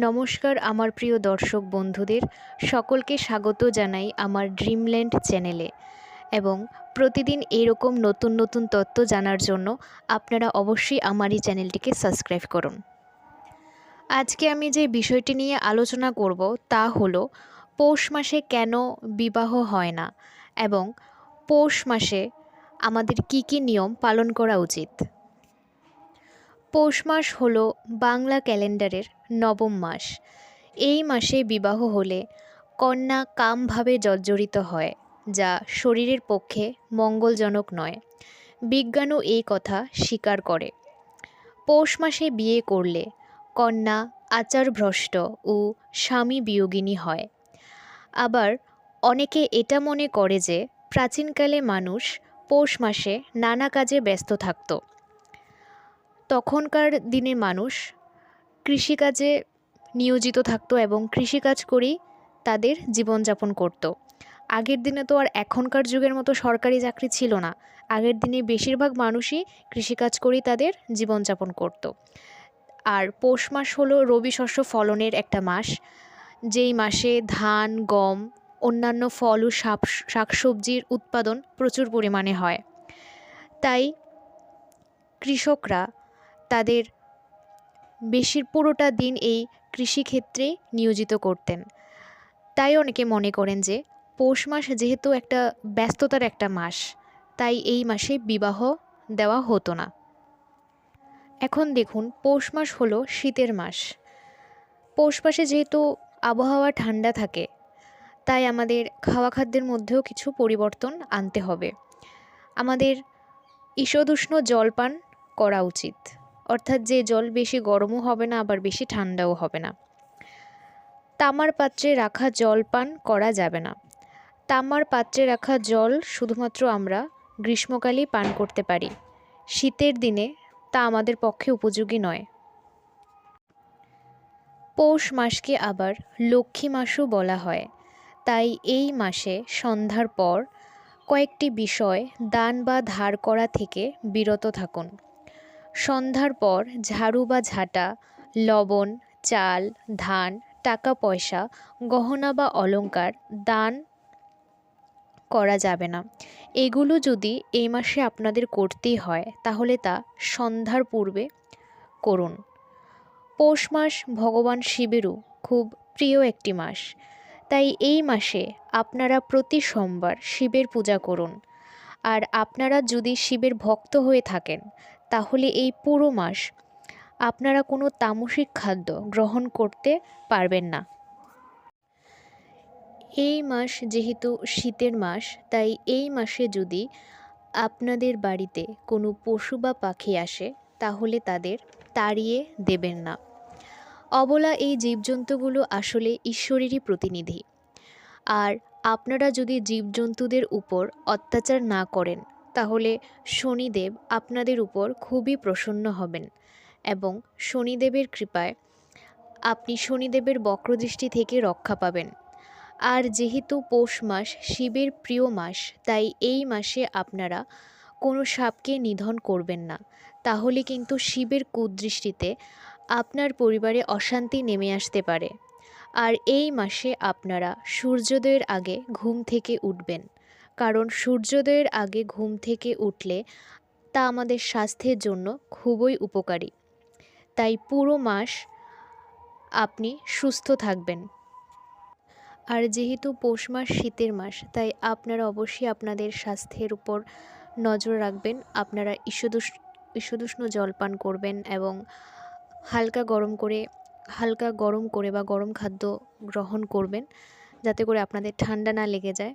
নমস্কার আমার প্রিয় দর্শক বন্ধুদের, সকলকে স্বাগত জানাই আমার ড্রিমল্যান্ড চ্যানেলে এবং প্রতিদিন এরকম নতুন নতুন তথ্য জানার জন্য আপনারা অবশ্যই আমার এই চ্যানেলটিকে সাবস্ক্রাইব করুন। আজকে আমি যে বিষয়টি নিয়ে আলোচনা করব তা হলো পৌষ মাসে কেন বিবাহ হয় না? এবং পৌষ মাসে আমাদের কি কি নিয়ম পালন করা উচিত? পৌষ মাস হলো বাংলা ক্যালেন্ডারের নবম মাস। এই মাসে বিবাহ হলে কন্যা কামভাবে জর্জরিত হয়, যা শরীরের পক্ষে মঙ্গলজনক নয়। বিজ্ঞানও এই কথা স্বীকার করে। পৌষ মাসে বিয়ে করলে কন্যা আচারভ্রষ্ট ও স্বামী বিয়োগিনী হয়। আবার অনেকে এটা মনে করে যে প্রাচীনকালে মানুষ পৌষ মাসে নানা কাজে ব্যস্ত থাকতো। তখনকার দিনের মানুষ কৃষিকাজে নিয়োজিত থাকতো এবং কৃষিকাজ করেই তাদের জীবনযাপন করত। আগের দিনে তো আর এখনকার যুগের মতো সরকারি চাকরি ছিল না। আগের দিনে বেশিরভাগ মানুষই কৃষিকাজ করেই তাদের জীবনযাপন করত। আর পৌষ মাস হলো রবি শস্য ফলনের একটা মাস। যেই মাসে ধান, গম, অন্যান্য ফল ও শাক শাকসবজির উৎপাদন প্রচুর পরিমাণে হয়। তাই কৃষকরা তাদের বেশির পুরোটা দিন এই কৃষিক্ষেত্রে নিয়োজিত করতেন। তাই অনেকে মনে করেন যে পৌষ মাস যেহেতু একটা ব্যস্ততার একটা মাস, তাই এই মাসে বিবাহ দেওয়া হতো না। এখন দেখুন, পৌষ মাস হলো শীতের মাস। পৌষ মাসে যেহেতু আবহাওয়া ঠান্ডা থাকে, তাই আমাদের খাওয়া খাদ্যের মধ্যেও কিছু পরিবর্তন আনতে হবে। আমাদের ঈষদুষ্ণ জলপান করা উচিত। অর্থাৎ যে জল বেশি গরমও হবে না, আবার বেশি ঠান্ডাও হবে না। তামার পাত্রে রাখা জল পান করা যাবে না। তামার পাত্রে রাখা জল শুধুমাত্র আমরা গ্রীষ্মকালেই পান করতে পারি। শীতের দিনে তা আমাদের পক্ষে উপযোগী নয়। পৌষ মাসকে আবার লক্ষ্মী মাসও বলা হয়। তাই এই মাসে সন্ধ্যার পর কয়েকটি বিষয় দান বা ধার করা থেকে বিরত থাকুন। সন্ধ্যার পর ঝাড়ু বা ঝাঁটা, লবণ, চাল, ধান টাকা পয়সা গহনা বা অলংকার দান করা যাবে না। এগুলো যদি এই মাসে আপনাদের করতেই হয়, তাহলে তা সন্ধ্যার পূর্বে করুন। পৌষ মাস ভগবান শিবেরও খুব প্রিয় একটি মাস। তাই এই মাসে আপনারা প্রতি সোমবার শিবের পূজা করুন। আর আপনারা যদি শিবের ভক্ত হয়ে থাকেন তাহলে এই পুরো মাস আপনারা কোনো তামসিক খাদ্য গ্রহণ করতে পারবেন না। এই মাস যেহেতু শীতের মাস, তাই এই মাসে যদি আপনাদের বাড়িতে কোনো পশু বা পাখি আসে, তাহলে তাদের তাড়িয়ে দেবেন না। অবলা এই জীবজন্তুগুলো আসলে ঈশ্বরেরই প্রতিনিধি। আর আপনারা যদি জীবজন্তুদের উপর অত্যাচার না করেন তাহলে শনিদেব আপনাদের উপর খুবই প্রসন্ন হবেন এবং শনিদেবের কৃপায় আপনি শনিদেবের বক্রদৃষ্টি থেকে রক্ষা পাবেন। আর যেহেতু পৌষ মাস শিবের প্রিয় মাস, তাই এই মাসে আপনারা কোনো সাপকে নিধন করবেন না। তাহলে কিন্তু শিবের কুদৃষ্টিতে আপনার পরিবারে অশান্তি নেমে আসতে পারে। আর এই মাসে আপনারা সূর্যোদয়ের আগে ঘুম থেকে উঠবেন। কারণ সূর্যোদয়ের আগে ঘুম থেকে উঠলে তা আমাদের স্বাস্থ্যের জন্য খুবই উপকারী। তাই পুরো মাস আপনি সুস্থ থাকবেন। আর যেহেতু পৌষ মাস শীতের মাস, তাই আপনারা অবশ্যই আপনাদের স্বাস্থ্যের উপর নজর রাখবেন। আপনারা ঈষদুষ, ঈষদুষ্ণ জল পান করবেন এবং হালকা গরম করে, হালকা গরম করে বা গরম খাদ্য গ্রহণ করবেন, যাতে করে আপনাদের ঠান্ডা না লেগে যায়।